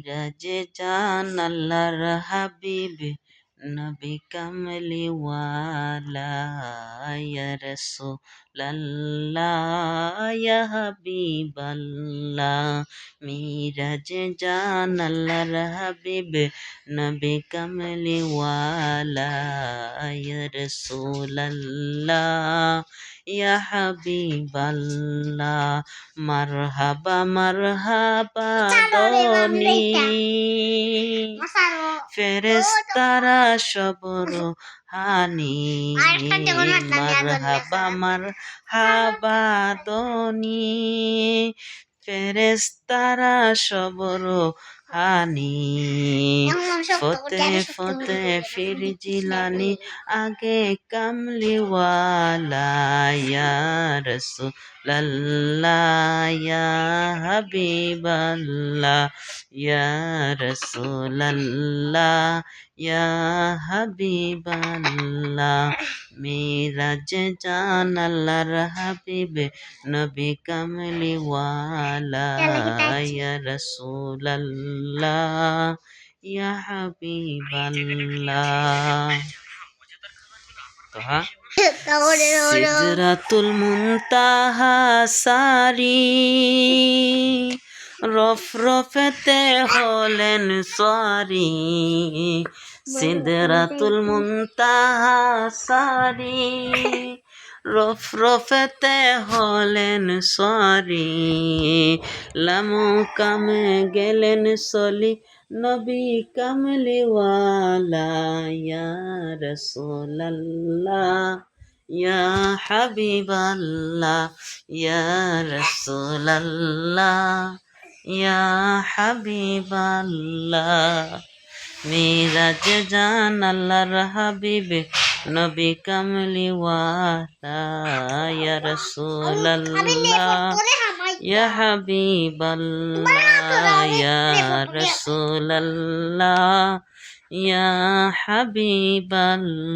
মিরাজে জান আল্লাহর হাবিব নবী কামলিওয়ালা রাসূলাল্লাহ ইয়া হাবিবাল্লাহ মিরাজে জান আল্লাহর হাবিব নবী কামলিওয়ালা রাসূলাল্লাহ ইয়া হাবিবাল্লাহ মারহাবা মারহাবা দনি ফেরেস্তারা সবর হানি মারহাবা মারহাবা দনি ফেরেস্তারা সবর হানি। ফতে ফতে ফির জিলানি আগে কামলিওয়ালা ইয়া রাসূলাল্লাহ ইয়া হাবিবাল্লাহ। মিরাজ জান আল্লাহর হাবিব নবী কামলিওয়ালা ইয়া রাসূলাল্লাহ ইয়া হাবিবাল্লাহ। তো হ্যাঁ সিদরাতুল মুনতাহা সারি রফ রফেতে হলেন সরি সিদরাতুল মুনতাহা সারি রফ রফেতে হলেন সরি লামু কামে গেলেন সলি, নবী কামলিওয়ালা ইয়া রাসূলাল্লাহ, ইয়া হাবিবাল্লাহ, ইয়া রাসূলাল্লাহ, ইয়া হাবিবাল্লাহ। মিরাজ জান আল্লাহর হাবিব নবী কামলিওয়ালা ইয়া রসুল্লাহ ইয়া হাবিবাল্লাহ ইয়া রাসূলাল্লাহ ইয়া হাবিবাল্লাহ।